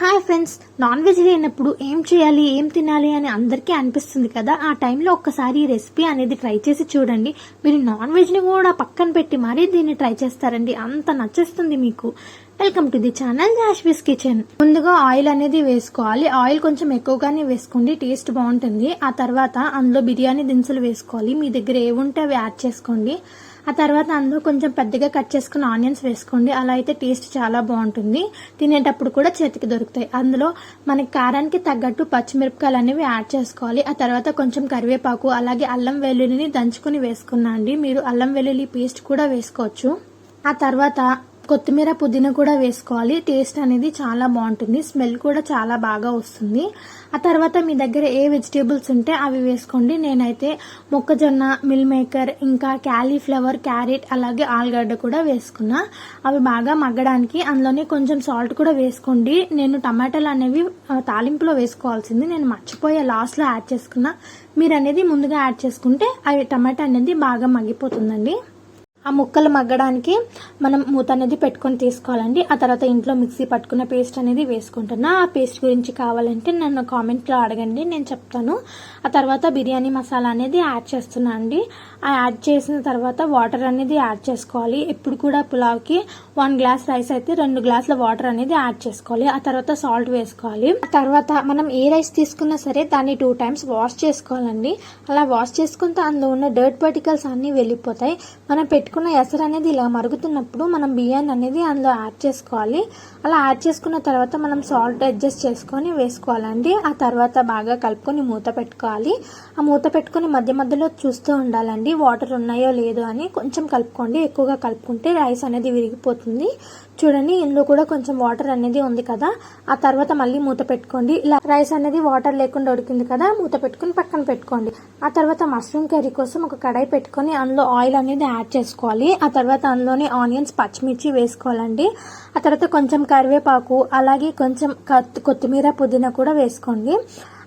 Hi friends non veg లేనప్పుడు ఏం చేయాలి ఏం తినాలి అని అందరికీ అనిపిస్తుంది కదా? ఆ టైంలో ఒక్కసారి ఈ రెసిపీ అనేది ట్రై చేసి చూడండి. మీరు నాన్ వెజ్ని కూడా పక్కన పెట్టి మరీ దీన్ని ట్రై చేస్తారండి. అంత నచ్చేస్తుంది మీకు. Welcome to the channel Jashvi's kitchen ముందుగా ఆయిల్ అనేది వేసుకోవాలి. ఆయిల్ కొంచెం ఎక్కువగానే వేసుకోండి. టేస్ట్ బాగుంటుంది. ఆ తర్వాత అందులో బిర్యానీ దినుసులు వేసుకోవాలి. మీ దగ్గర ఏవుంటే అవి యాడ్ చేసుకోండి. ఆ తర్వాత అందులో కొంచెం పెద్దగా కట్ చేసుకున్న ఆనియన్స్ వేసుకోండి. అలా అయితే టేస్ట్ చాలా బాగుంటుంది. తినేటప్పుడు కూడా చేతికి దొరుకుతాయి. అందులో మనకి కారానికి తగ్గట్టు పచ్చిమిరపకాయలు అనేవి యాడ్ చేసుకోవాలి. ఆ తర్వాత కొంచెం కరివేపాకు అలాగే అల్లం వెల్లుల్లిని దంచుకుని వేసుకున్నా అండి. మీరు అల్లం వెల్లుల్లి పేస్ట్ కూడా వేసుకోవచ్చు. ఆ తర్వాత కొత్తిమీర పుదీనా కూడా వేసుకోవాలి. టేస్ట్ అనేది చాలా బాగుంటుంది. స్మెల్ కూడా చాలా బాగా వస్తుంది. ఆ తర్వాత మీ దగ్గర ఏ వెజిటేబుల్స్ ఉంటే అవి వేసుకోండి. నేనైతే మొక్కజొన్న మిల్ మేకర్ ఇంకా క్యాలీఫ్లవర్ క్యారెట్ అలాగే ఆలుగడ్డ కూడా వేసుకున్నా. అవి బాగా మగ్గడానికి అందులోనే కొంచెం సాల్ట్ కూడా వేసుకోండి. నేను టమాటాలు అనేవి తాలింపులో వేసుకోవాల్సింది. నేను మర్చిపోయే లాస్ట్లో యాడ్ చేసుకున్నా. మీరు అనేది ముందుగా యాడ్ చేసుకుంటే అవి టమాటా అనేది బాగా మగ్గిపోతుందండి. ఆ ముక్కలు మగ్గడానికి మనం మూత అనేది పెట్టుకొని తీసుకోవాలండి. ఆ తర్వాత ఇంట్లో మిక్సీ పట్టుకున్న పేస్ట్ అనేది వేసుకుంటున్నా. ఆ పేస్ట్ గురించి కావాలంటే నన్ను కామెంట్లో అడగండి నేను చెప్తాను. ఆ తర్వాత బిర్యానీ మసాలా అనేది యాడ్ చేస్తున్నా అండి. ఆ యాడ్ చేసిన తర్వాత వాటర్ అనేది యాడ్ చేసుకోవాలి. ఎప్పుడు కూడా పులావ్కి వన్ గ్లాస్ రైస్ అయితే రెండు గ్లాసుల వాటర్ అనేది యాడ్ చేసుకోవాలి. ఆ తర్వాత సాల్ట్ వేసుకోవాలి. ఆ తర్వాత మనం ఏ రైస్ తీసుకున్నా సరే దాన్ని టూ టైమ్స్ వాష్ చేసుకోవాలండి. అలా వాష్ చేసుకుంటే అందులో ఉన్న డర్ట్ పార్టికల్స్ అన్నీ వెళ్ళిపోతాయి. మనం పెట్టుకున్న ఎసరు అనేది ఇలా మరుగుతున్నప్పుడు మనం బియ్యాన్ని అనేది అందులో యాడ్ చేసుకోవాలి. అలా యాడ్ చేసుకున్న తర్వాత మనం సాల్ట్ అడ్జస్ట్ చేసుకొని వేసుకోవాలండి. ఆ తర్వాత బాగా కలుపుకొని మూత పెట్టుకోవాలి. ఆ మూత పెట్టుకొని మధ్య మధ్యలో చూస్తూ ఉండాలండి. వాటర్ ఉన్నాయో లేదో అని కొంచెం కలుపుకోండి. ఎక్కువగా కలుపుకుంటే రైస్ అనేది విరిగిపోతుంది. చూడండి ఇందులో కూడా కొంచెం వాటర్ అనేది ఉంది కదా. ఆ తర్వాత మళ్ళీ మూత పెట్టుకోండి. ఇలా రైస్ అనేది వాటర్ లేకుండా ఉడికింది కదా మూత పెట్టుకుని పక్కన పెట్టుకోండి. ఆ తర్వాత మష్రూమ్ కర్రీ కోసం ఒక కడాయి పెట్టుకొని అందులో ఆయిల్ అనేది యాడ్ చేసుకోండి. వేసుకోవాలి. ఆ తర్వాత అందులోనే ఆనియన్స్ పచ్చిమిర్చి వేసుకోవాలండి. ఆ తర్వాత కొంచెం కరివేపాకు అలాగే కొంచెం కొత్తిమీర పుదీనా కూడా వేసుకోండి.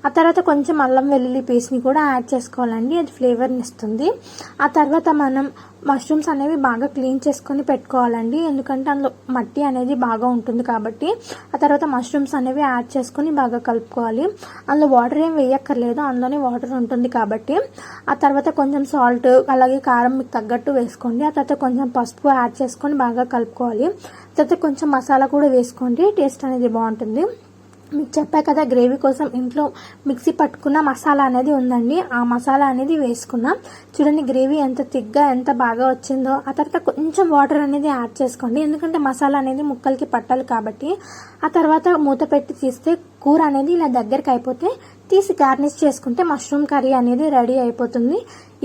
ఆ తర్వాత కొంచెం అల్లం వెల్లుల్లి పేస్ట్ని కూడా యాడ్ చేసుకోవాలండి అది ఫ్లేవర్ని ఇస్తుంది. ఆ తర్వాత మనం మష్రూమ్స్ అనేవి బాగా క్లీన్ చేసుకొని పెట్టుకోవాలండి ఎందుకంటే అందులో మట్టి అనేది బాగా ఉంటుంది కాబట్టి ఆ తర్వాత మష్రూమ్స్ అనేవి యాడ్ చేసుకొని బాగా కలుపుకోవాలి. అందులో వాటర్ ఏం వేయక్కర్లేదు అందులోనే వాటర్ ఉంటుంది కాబట్టి. ఆ తర్వాత కొంచెం సాల్ట్ అలాగే కారం మీకు తగ్గట్టు వేసుకోండి. ఆ తర్వాత కొంచెం పసుపు యాడ్ చేసుకొని బాగా కలుపుకోవాలి. తర్వాత కొంచెం మసాలా కూడా వేసుకోండి టేస్ట్ అనేది బాగుంటుంది. మీకు చెప్పా కదా గ్రేవీ కోసం ఇంట్లో మిక్సీ పట్టుకున్న మసాలా అనేది ఉందండి. ఆ మసాలా అనేది వేసుకున్నాం. చూడండి గ్రేవీ ఎంత తిగ్గా ఎంత బాగా వచ్చిందో. ఆ తర్వాత కొంచెం వాటర్ అనేది యాడ్ చేసుకోండి. ఎందుకంటే మసాలా అనేది ముక్కలకి పట్టాలి కాబట్టి. ఆ తర్వాత మూత పెట్టి తీస్తే కూర అనేది ఇలా దగ్గరికి అయిపోతే తీసి గార్నిష్ చేసుకుంటే మష్రూమ్ కర్రీ అనేది రెడీ అయిపోతుంది.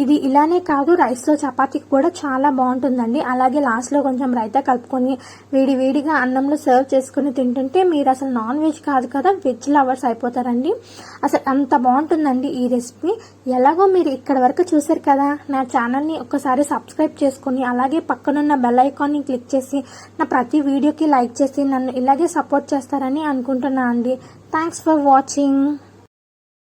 ఇది ఇలానే కాదు రైస్లో చపాతీకి కూడా చాలా బాగుంటుందండి. అలాగే లాస్ట్లో కొంచెం రైతా కలుపుకొని వేడి వేడిగా అన్నంలో సర్వ్ చేసుకుని తింటుంటే మీరు అసలు నాన్ వెజ్ కాదు కదా వెజ్ లవర్స్ అయిపోతారండి. అసలు అంత బాగుంటుందండి ఈ రెసిపీ. ఎలాగో మీరు ఇక్కడ వరకు చూసారు కదా నా ఛానల్ని ఒక్కసారి సబ్స్క్రైబ్ చేసుకుని అలాగే పక్కనున్న బెల్ ఐకాన్ని క్లిక్ చేసి నా ప్రతి వీడియోకి లైక్ చేసి నన్ను ఇలాగే సపోర్ట్ చేస్తారని అనుకుంటున్నా అండి. Thanks for watching.